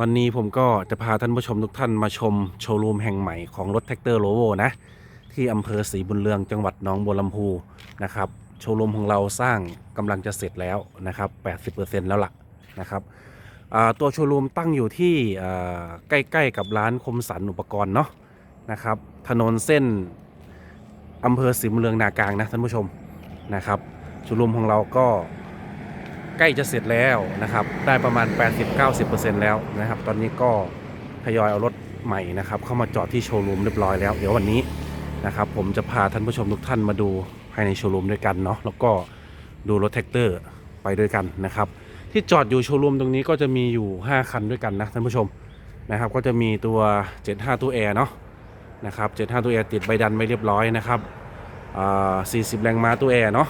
วันนี้ผมก็จะพาท่านผู้ชมทุกท่านมาชมโชว์รูมแห่งใหม่ของรถแท็กเตอร์โลโวนะ ที่อำเภอศรีบุญเรืองจังหวัดหนองบัวลำพูนะครับ โชว์รูมของเราสร้างกำลังจะเสร็จแล้วนะครับ 80%แล้วล่ะนะครับตัวโชว์รูมตั้งอยู่ที่ใกล้ ๆ กับร้านคมสันอุปกรณ์เนาะนะครับถนนเส้นอำเภอศรีบุญเรืองนากลางนะท่านผู้ชมนะครับโชว์รูมของเราก็ ใกล้จะเสร็จแล้วนะครับ ได้ประมาณ 80-90%แล้วนะครับ ตอนนี้ก็ทยอยเอารถใหม่นะครับ เข้ามาจอดที่โชว์รูมเรียบร้อยแล้ว เดี๋ยววันนี้นะครับ ผมจะพาท่านผู้ชมทุกท่านมาดูภายในโชว์รูมด้วยกันเนาะแล้วก็ดูรถแท็กเตอร์ไปด้วยกันนะครับ ที่จอดอยู่โชว์รูมตรงนี้ก็จะมีอยู่ 5 คันด้วยกันนะท่านผู้ชมนะครับ ก็จะมีตัว 75 ตัวแอร์เนาะนะครับ75 ตัวแอร์ติดใบดันไว้เรียบร้อยนะครับอ่า40 แรงม้าตัวแอร์เนาะ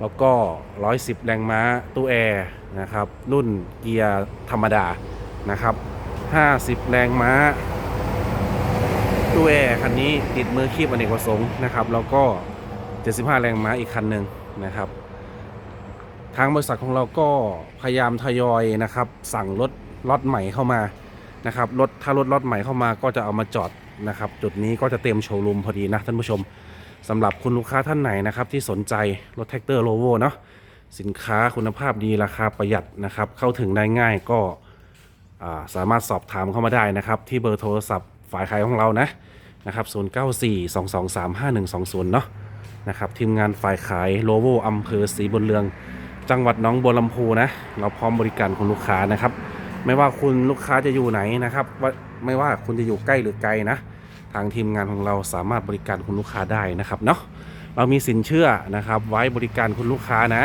แล้วก็ 110 แรงม้าตู้แอร์นะครับ รุ่นเกียร์ธรรมดานะครับ 50 แรงม้าตู้แอร์คันนี้ติดมือคีบอเนกประสงค์นะครับ แล้วก็ 75 แรงม้าอีกคันหนึ่งนะครับ ทางบริษัทของเราก็พยายามทยอยนะครับ สั่งรถล็อตใหม่เข้ามานะครับรถถ้ารถล็อตใหม่เข้ามาก็จะเอามาจอดนะครับ จุดนี้ก็จะเต็มโชว์รูมพอดีนะท่านผู้ชม สำหรับคุณลูกค้าท่านไหนนะครับที่สนใจรถแท็กเตอร์โลโวเนาะสินค้าคุณภาพดีราคาประหยัดนะครับ เข้าถึงได้ง่ายก็าสามารถสอบถามเข้ามาได้นะครับ ที่เบอร์โทรศัพท์ฝ่ายขายของเรานะนะครับ 0942235120 เนาะนะครับทีมงานฝ่ายขายโลโวอำเภอศรีบุญเรือง จังหวัดหนองบัวลำพูนะเราพร้อมบริการคุณลูกค้านะครับ ไม่ว่าคุณลูกค้าจะอยู่ไหนนะครับว่าไม่ว่าคุณจะอยู่ใกล้หรือไกลนะ ทางทีมงานของเราสามารถบริการคุณลูกค้าได้นะครับเนาะเรามีสินเชื่อนะครับ ไว้บริการคุณลูกค้านะ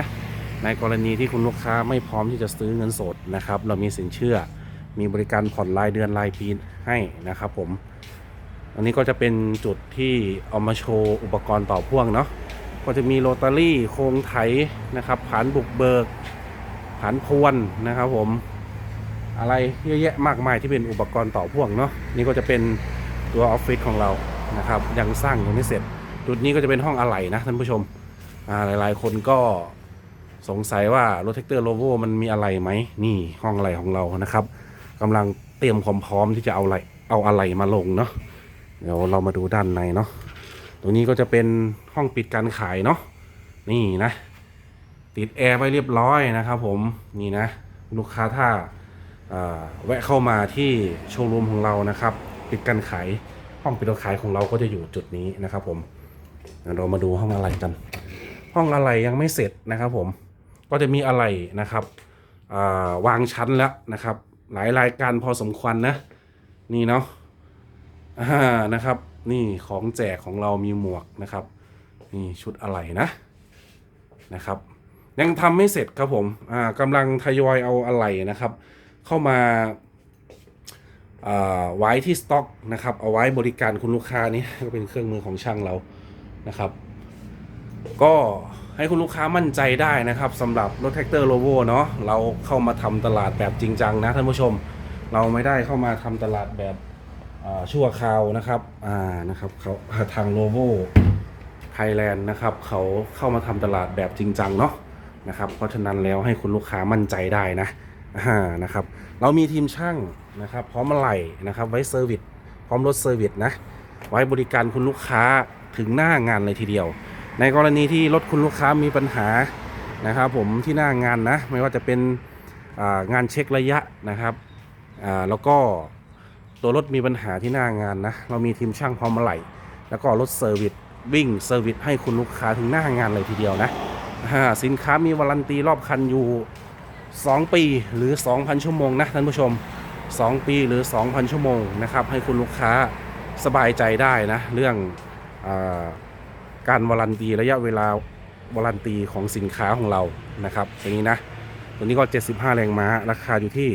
ในกรณีที่คุณลูกค้าไม่พร้อมที่จะซื้อเงินสดนะครับ เรามีสินเชื่อ มีบริการผ่อนรายเดือนรายปีให้นะครับผม อันนี้ก็จะเป็นจุดที่เอามาโชว์อุปกรณ์ต่อพ่วงเนาะก็จะมีโรตารี่โครงไถนะครับผานบุกเบิกผานพวนนะครับผมอะไรเยอะแยะมากมายที่เป็นอุปกรณ์ต่อพ่วงเนาะนี่ก็จะเป็น ตัวออฟฟิศของเรานะครับยังสร้างยังไม่เสร็จ จุดนี้ก็จะเป็นห้องอะไหล่นะท่านผู้ชมอ่าหลายๆ คนก็สงสัยว่ารถแท็กเตอร์โลโวมันมีอะไรไหมนี่ห้องอะไหล่ของเรานะครับกำลังเตรียมความพร้อมที่จะเอาอะไรเอาอะไรมาลงเนาะเดี๋ยวเรามาดูด้านในเนาะตรงนี้ก็จะเป็นห้องปิดการขายเนาะนี่นะ ติดแอร์ไว้เรียบร้อยนะครับผมนี่นะลูกค้าถ้าอ่าแวะเข้ามาที่โชว์รูมของเรานะครับ ปิดการขายห้องปิดการขายของเราก็จะอยู่จุดนี้นะครับผมเรามาดูห้องอะไรกัน ห้องอะไรยังไม่เสร็จนะครับผมก็จะมีอะไรนะครับาวางชั้นแล้วนะครับ หลายรายการพอสมควรนะ นี่เนาะานะครับ นี่ของแจกของเรามีหมวกนะครับ นี่ชุดอะไรนะนะครับ ยังทำไม่เสร็จครับผมอ่ากำลังทยอยเอาอะไหล่นะครับ เข้ามา ไว้ที่สต็อกนะครับ เอาไว้บริการคุณลูกค้านี่ก็เป็นเครื่องมือของช่างเรานะครับ ก็ให้คุณลูกค้ามั่นใจได้นะครับสำหรับรถแท็กเตอร์โลโวเนาะเราเข้ามาทำตลาดแบบจริงจังนะท่านผู้ชม เราไม่ได้เข้ามาทำตลาดแบบชั่วคราวนะครับอ่านะครับเขาทางโลโวไทยแลนด์นะครับเขาเข้ามาทำตลาดแบบจริงจังเนาะนะครับ เพราะฉะนั้นแล้วให้คุณลูกค้ามั่นใจได้นะ อ่านะครับ เรามีทีมช่างนะครับ พร้อมอะไหล่นะครับ ไว้เซอร์วิสพร้อมรถเซอร์วิสนะไว้บริการคุณลูกค้าถึงหน้างานเลยทีเดียว ในกรณีที่รถคุณลูกค้ามีปัญหานะครับ ผมที่หน้างานนะ ไม่ว่าจะเป็นงานเช็คระยะนะครับแล้วก็ตัวรถมีปัญหาที่หน้างานนะ เรามีทีมช่างพร้อมอะไหล่แล้วก็รถเซอร์วิสวิ่งเซอร์วิสให้คุณลูกค้าถึงหน้างานเลยทีเดียวนะอ่าสินค้ามีวารันตีรอบคันอยู่ 2 ปีหรือ 2,000 ชั่วโมงนะท่านผู้ชม 2 ปีหรือ 2,000 ชั่วโมงนะครับให้คุณลูกค้าสบายใจได้นะ เรื่องอการวารันตีระยะเวลาวารันตีของสินค้าของเรานะครับอย่างนี้นะ ตัวนี้ก็ 75 แรงม้า ราคาอยู่ที่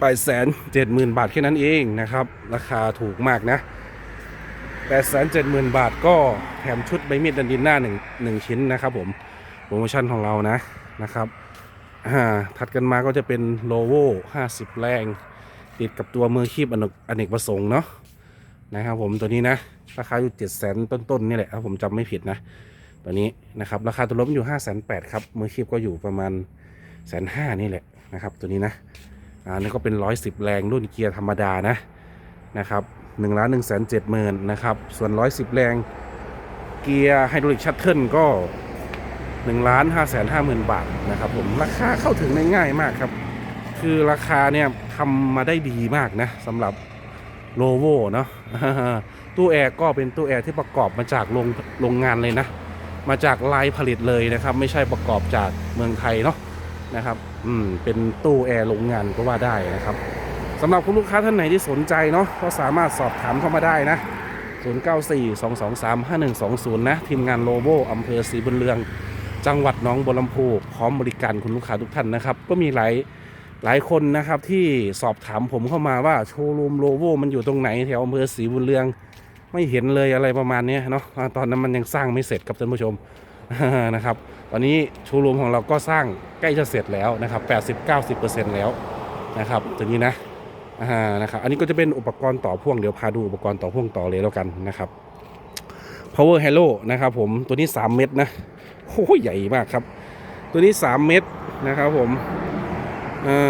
8 7 0 0 0 0บาทแค่นั้นเองนะครับ ราคาถูกมากนะ870,000บาทก็แถมชุดใบมีดดันดินหน้า1 1ชิ้นนะครับผมโปรโมชั่นของเรานะนะครับ ถัดกันมาก็จะเป็นโลโว50 แรง ติดกับตัวมือคีบอเนกประสงค์เนาะนะครับผมตัวนี้นะ ราคาอยู่7 0 0 0 0ต้นๆนี่แหละถ้าผมจำไม่ผิดนะ ตัวนี้นะครับราคาตัวล้มอยู่ 5 8 0 0 0ครับมือคีบก็อยู่ประมาณแสนห้านี่แหละนะครับ ตัวนี้นะอ่านี่ก็เป็น 110 แรงรุ่นเกียร์ธรรมดานะนะครับ1ล้าน1แสน7หมื่นนะครับ ส่วน 110 แรงเกียร์ไฮดรอลิกชัตเทิลก็ 1ล้าน5แสน5หมื่นบาทนะครับผมราคาเข้าถึงได้ง่ายมากครับ คือราคาเนี่ยทำมาได้ดีมากนะสำหรับโลโวเนาะตู้แอร์ก็เป็นตู้แอร์ที่ประกอบมาจากโรงโรงงานเลยนะ มาจากลายผลิตเลยนะครับ ไม่ใช่ประกอบจากเมืองไทยเนาะนะครับ อืม เป็นตู้แอร์โรงงานก็ว่าได้นะครับสำหรับคุณลูกค้าท่านไหนที่สนใจเนาะก็สามารถสอบถามเข้ามาได้นะ 0942235120 นะ ทีมงานโลโบอำเภอศรีบุญเรือง จังหวัดน้องบัวลำพูพร้อมบริการคุณลูกค้าทุกท่านนะครับ ก็มีหลายหลายคนนะครับที่สอบถามผมเข้ามาว่าโชว์รูมโลโบมันอยู่ตรงไหนแถวอำเภอศรีบุญเรือง ไม่เห็นเลยอะไรประมาณนี้เนาะตอนนั้นมันยังสร้างไม่เสร็จครับท่านผู้ชมนะครับตอนนี้โชว์รูมของเราก็สร้างใกล้จะเสร็จแล้วนะครับ80-90%แล้วนะครับตรงนี้นะนะครับอันนี้ก็จะเป็นอุปกรณ์ต่อพ่วงเดี๋ยวพาดูอุปกรณ์ต่อพ่วงต่อเลยแล้วกันนะครับ power hello นะครับผมตัวนี้ 3 เม็ดนะ โอ้โหใหญ่มากครับ ตัวนี้ 3 เม็ดนะครับผมอ่อ